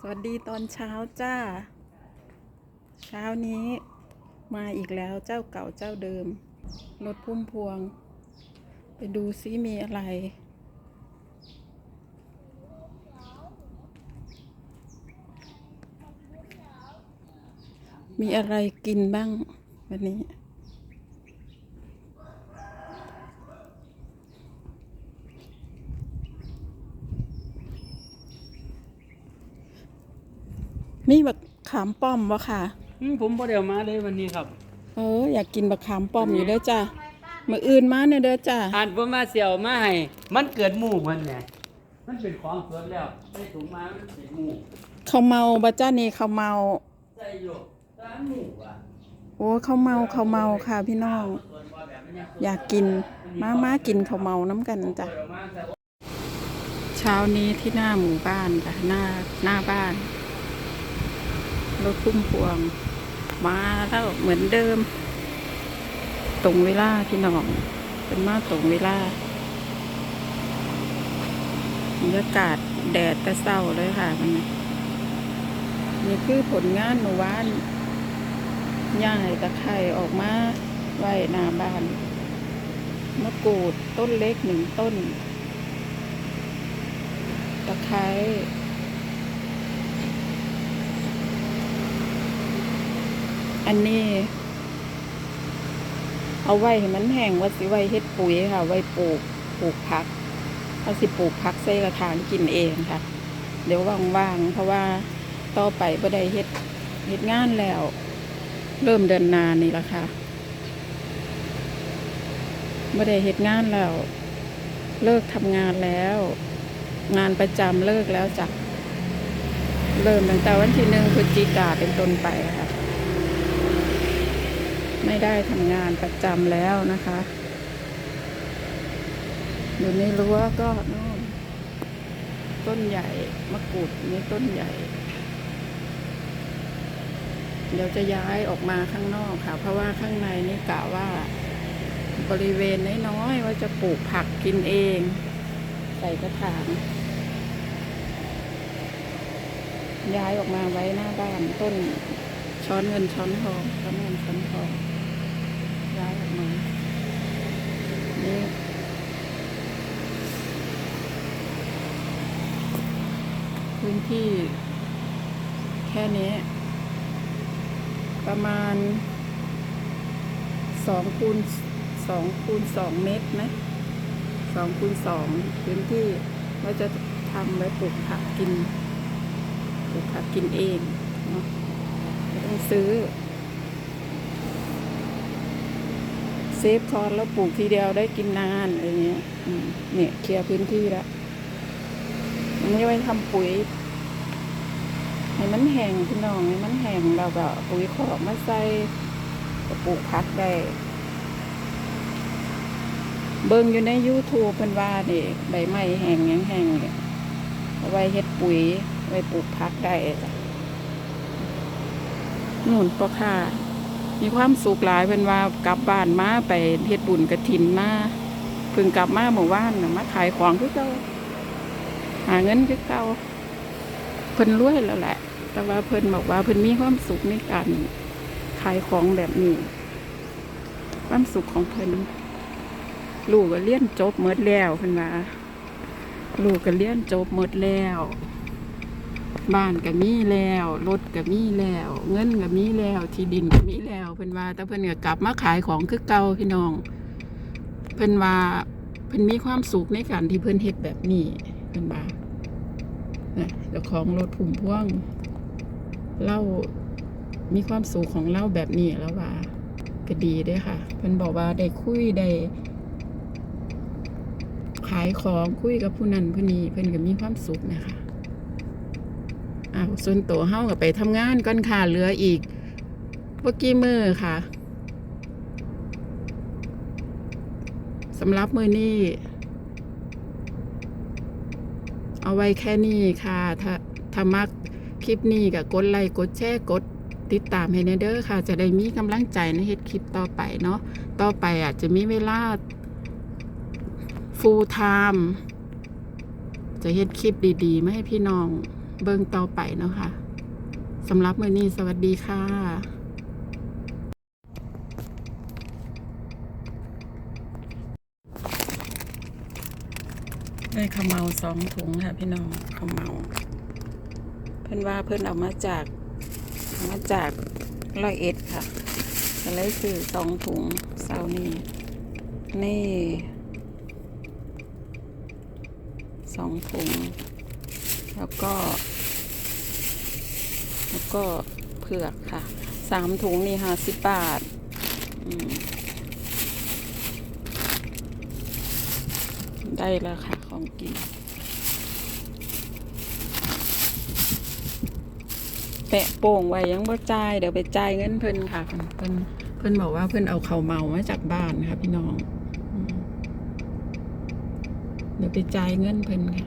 สวัสดีตอนเช้าจ้า เช้านี้มาอีกแล้วเจ้าเก่าเจ้าเดิมรถพุ่มพวง ไปดูซิมีอะไร มีอะไรกินบ้างวันนี้ มีบักขามป้อมวะค่ะ อืมผมบ่ได้เอามาเลยวันนี้ครับ เอออยากกินบักขามป้อมอยู่เด้อจ้ามืออื่นมาเนี่ยเด้อจ้าอ่านผมมาเสี่ยวมาให้มันเกิดหมู่มันเนี่ยมันเป็นของสดแล้วใส่ถุงมามันเป็นหมู่เขาวเมาบัจ้านี่เขาวเมาใส่อยู่ร้านหมู่อะโอ้เขาวเมาเขาวเมาค่ะพี่น้องส่วนว่าแบบนี้อยากกินมามากินเขาวเมาน้ำกันจ้ะเอามาใส่เช้านี้ที่หน้าหมู่บ้านจ้ะหน้าหน้าบ้าน รถพุ่มพวง มาแล้วเหมือนเดิม ตรงเวลาพี่น้อง เป็นมาตรงเวลาบรรยากาศแดดแต่เศร้าเลยค่ะมันนี่คือผลงานหนูว่านย่ายตะไคร่ออกมาไว้หน้าบ้านมะกรูดต้นเล็กหนึ่งต้น ตะไคร้ อันนี้ เอาไว้ให้มันแห้งว่าสิไว้เฮ็ดปุ๋ยค่ะ ไว้ปลูกปลูกผักเอาสิปลูกผักใส่กระถางกินเองค่ะ เดี๋ยวว่างๆเพราะว่าต่อไปบ่ได้เฮ็ดเฮ็ดงานแล้ว เริ่มเดือนนานี่ละค่ะบ่ได้เฮ็ดงานแล้ว เลิกทำงานแล้ว งานประจำเลิกแล้วจ้ะเริ่มตั้งแต่วันที่หนึ่งพฤศจิกาเป็นต้นไปค่ะ ไม่ได้ทำงานประจำแล้วนะคะอยู่ในรั้วก็นู่นต้นใหญ่มะกรูดนี่ต้นใหญ่ เดี๋ยวจะย้ายออกมาข้างนอกค่ะ เพราะว่าข้างในนี่กะว่า บริเวณน้อยๆว่าจะปลูกผักกินเอง ใส่กระถางย้ายออกมาไว้หน้าบ้านต้นช้อนเงินช้อนทองช้อนเงินช้อนทอง ย้ายออกมานี่พื้นที่ แค่นี้ ประมาณสองคูณสองคูณสองเมตรไหมสองคูณสองพื้นที่ว่าจะทำไว้ปลูกผักกินปลูกผักกินเองเนาะไม่ต้องซื้อ เซฟคอร์สแล้วปลูกทีเดียวได้กินนานอะไรเงี้ยเนี่ยเคลียร์พื้นที่ล้วมันจะไปทำปุ๋ยให้มันแห้งพี่น้องให้มันแห้งเราก็ปุ๋ยขอกมาใส่ปลูกผักได้ เบิ่งอยู่ใน YouTube เพิ่นว่านี่ใบไม้แห้งยังแห้งเนี่ยเอาไว้เฮ็ดปุ๋ยไว้ปลูกผักได้จ้ะนู่นพ่อค่ะ มีความสุขหลายเพิ่นว่ากลับบ้านมาไปเฮ็ดบุญกฐินมาเพิ่งกลับมาเมื่อวานนะมาขายของคือเก่าหาเงินคือเก่าเพิ่นรวยแล้วแหละ แต่ว่าเพิ่นบอกว่าเพิ่นมีความสุขในการขายของแบบนี้ ความสุขของเพิ่นลูกก็เรียนจบหมดแล้วเพิ่นว่าลูกก็เรียนจบหมดแล้ว บ้านก็มีแล้วรถก็มีแล้ว เงินก็มีแล้ว ที่ดินก็มีแล้วเพิ่นว่าแต่เพิ่นก็กลับมาขายของคือเก่าพี่น้อง เพิ่นว่าเพิ่นมีความสุขในการที่เพิ่นเฮ็ดแบบนี้เพิ่นว่านะเจ้าของรถผุ่มพ่วงเล่ามีความสุขของเล่าแบบนี้แล้วว่าก็ดีด้อค่ะ เพิ่นบอกว่าได้คุยได้ขายของคุยกับผู้นั้นผู้นี้เพิ่นก็มีความสุขนะคะ อ้าวส่วนตัวเฮาก็ไปทำงานก่อนค่ะเหลืออีกบ่กี่มือค่ะสำหรับมือนี้ เอาไว้แค่นี้ค่ะ ถ้าถ้ามักคลิปนี้ก็กดไลค์กดแชร์กดติดตามให้แน่เด้อค่ะ จะได้มีกำลังใจในเฮ็ดคลิปต่อไปเนาะต่อไปอาจจะมีเวลา full time จะเฮ็ดคลิปดีๆมาให้พี่น้อง เบิ่งต่อไปเนาะค่ะสำหรับมื้อนี้สวัสดีค่ะได้ขาวเหมาสองถุงค่ะพี่น้องขาวเหมาเพื่อนว่าเพื่อนเอามาจากเอามาจากร้อยเอ็ดค่ะก็เลยซื้อสองถุงเซานี่นี่สองถุง แล้วก็ แล้วก็เผือกค่ะสามถุงนี่ห้าสิบบาทได้แล้วค่ะ ของกิน แปะโป่งไว้ยังบ่จ่าย เดี๋ยวไปจ่ายเงินเพิ่นค่ะ เพิ่นเพิ่นเพิ่นบอกว่าเพิ่นเอาเขาเมามาจากบ้านค่ะพี่น้อง เดี๋ยวไปจ่ายเงินเพิ่นค่ะ